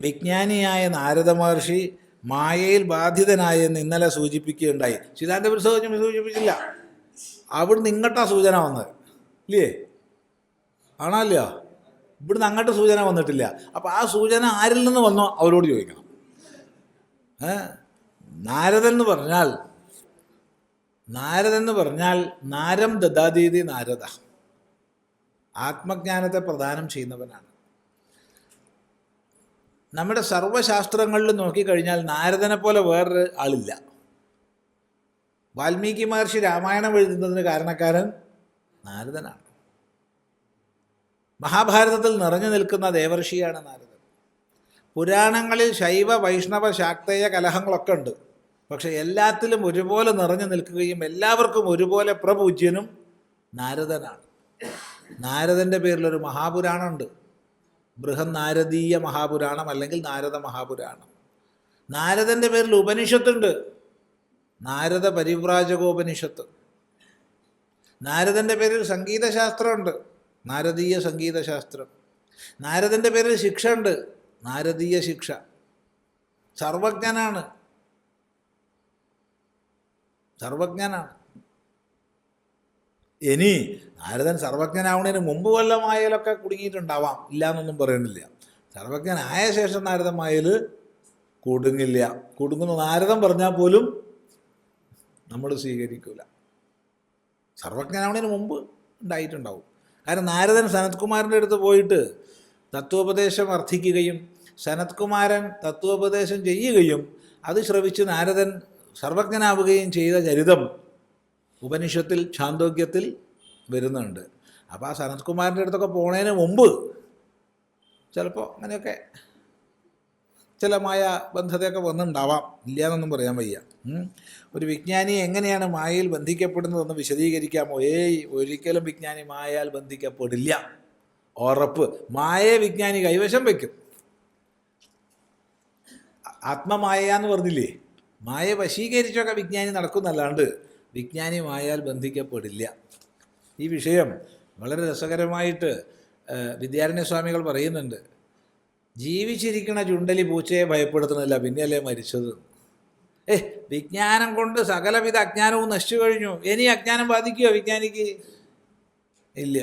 വിജ്ഞാനിയായ നാരദ മഹർഷി മായയിൽ ബാധിതനായെന്ന് ഇന്നലെ സൂചിപ്പിക്കുകയുണ്ടായി. സിദ്ധാന്ത പുരുഷം സൂചിപ്പിച്ചില്ല. അവിടുന്ന് ഇങ്ങോട്ടാ സൂചന വന്നത്. ഇല്ലേ? ആണല്ലോ ഇവിടുന്ന് അങ്ങോട്ട് സൂചന വന്നിട്ടില്ല. അപ്പോൾ ആ സൂചന ആരിൽ നിന്ന് വന്നോ? അവരോട് ചോദിക്കണം. നാരദൻ എന്ന് പറഞ്ഞാൽ നാരദൻ എന്ന് പറഞ്ഞാൽ നാരം ദദാദീതി നാരദ. ആത്മജ്ഞാനത്തെ പ്രദാനം ചെയ്യുന്നവനാണ്. നമ്മുടെ സർവശാസ്ത്രങ്ങളിൽ നോക്കിക്കഴിഞ്ഞാൽ നാരദനെ പോലെ വേറൊരു ആളില്ല. വാൽമീകി മഹർഷി രാമായണം എഴുതുന്നതിന് കാരണക്കാരൻ നാരദനാണ്. മഹാഭാരതത്തിൽ നിറഞ്ഞു നിൽക്കുന്ന ദേവർഷിയാണ് നാരദൻ. പുരാണങ്ങളിൽ ശൈവ വൈഷ്ണവ ശാക്തേയ കലഹങ്ങളൊക്കെ ഉണ്ട്. പക്ഷെ എല്ലാത്തിലും ഒരുപോലെ നിറഞ്ഞു നിൽക്കുകയും എല്ലാവർക്കും ഒരുപോലെ പ്രപൂജ്യനും നാരദനാണ്. നാരദന്റെ പേരിലൊരു മഹാപുരാണമുണ്ട്. ബൃഹൻ നാരദീയ മഹാപുരാണം അല്ലെങ്കിൽ നാരദ മഹാപുരാണം നാരദന്റെ പേരിൽ ഉപനിഷത്തുണ്ട്. നാരദ പരിവ്രാജകോപനിഷത്ത് നാരദന്റെ പേരിൽ സംഗീതശാസ്ത്രമുണ്ട്. നാരദീയ സംഗീതശാസ്ത്രം. നാരദന്റെ പേരിൽ ശിക്ഷ ഉണ്ട് നാരദീയ ശിക്ഷ. സർവജ്ഞനാണ്. സർവജ്ഞനാണ്. ഇനി നാരദൻ സർവജ്ഞനാവുന്നതിന് മുമ്പ് വല്ല മായലൊക്കെ കുടുങ്ങിയിട്ടുണ്ടാവാം. ഇല്ല എന്നൊന്നും പറയണില്ല സർവജ്ഞനായ ശേഷം നാരദമായൽ കുടുങ്ങില്ല. കുടുങ്ങുന്ന നാരദൻ പറഞ്ഞാൽ പോലും നമ്മൾ സ്വീകരിക്കില്ല സർവജ്ഞനാവുന്നതിന് മുമ്പ് ഉണ്ടായിട്ടുണ്ടാവും. കാരണം നാരദൻ സനത്കുമാരന്റെ അടുത്ത് പോയിട്ട് തത്വോപദേശം അർത്ഥിക്കുകയും സനത്കുമാരൻ തത്വോപദേശം ചെയ്യുകയും അത് ശ്രവിച്ച് നാരദൻ സർവജ്ഞനാവുകയും ചെയ്ത ചരിതം ഉപനിഷത്തിൽ ഛാന്തോഗ്യത്തിൽ വരുന്നുണ്ട്. അപ്പോൾ ആ സനത്കുമാരന്റെ അടുത്തൊക്കെ പോണതിന് മുമ്പ് ചിലപ്പോൾ അങ്ങനെയൊക്കെ ചില മായ ബന്ധതയൊക്കെ വന്നിട്ടുണ്ടാവാം ഇല്ല എന്നൊന്നും പറയാൻ വയ്യ. ഒരു വിജ്ഞാനി എങ്ങനെയാണ് മായയിൽ ബന്ധിക്കപ്പെടുന്നതെന്ന് വിശദീകരിക്കാമോ? ഏയ് ഒരിക്കലും വിജ്ഞാനി മായയാൽ ബന്ധിക്കപ്പെടില്ല. ഉറപ്പ് മായയെ വിജ്ഞാനി കൈവശം വയ്ക്കും ആത്മമായ എന്ന് പറഞ്ഞില്ലേ? മായ വശീകരിച്ചൊക്കെ വിജ്ഞാനി നടക്കുന്നല്ലാണ്ട് വിജ്ഞാനി മായാൽ ബന്ധിക്കപ്പെടില്ല. ഈ വിഷയം വളരെ രസകരമായിട്ട് വിദ്യാരണ്യസ്വാമികൾ വിദ്യാരണ്യ സ്വാമികൾ പറയുന്നുണ്ട്. ജീവിച്ചിരിക്കുന്ന ചുണ്ടലി പൂച്ചയെ ഭയപ്പെടുത്തുന്നില്ല പിന്നെയല്ലേ മരിച്ചത്. ഏ വിജ്ഞാനം കൊണ്ട് സകലവിധ അജ്ഞാനവും നശിച്ചു കഴിഞ്ഞു. ഇനി അജ്ഞാനം ബാധിക്കുമോ വിജ്ഞാനിക്ക്? ഇല്ല.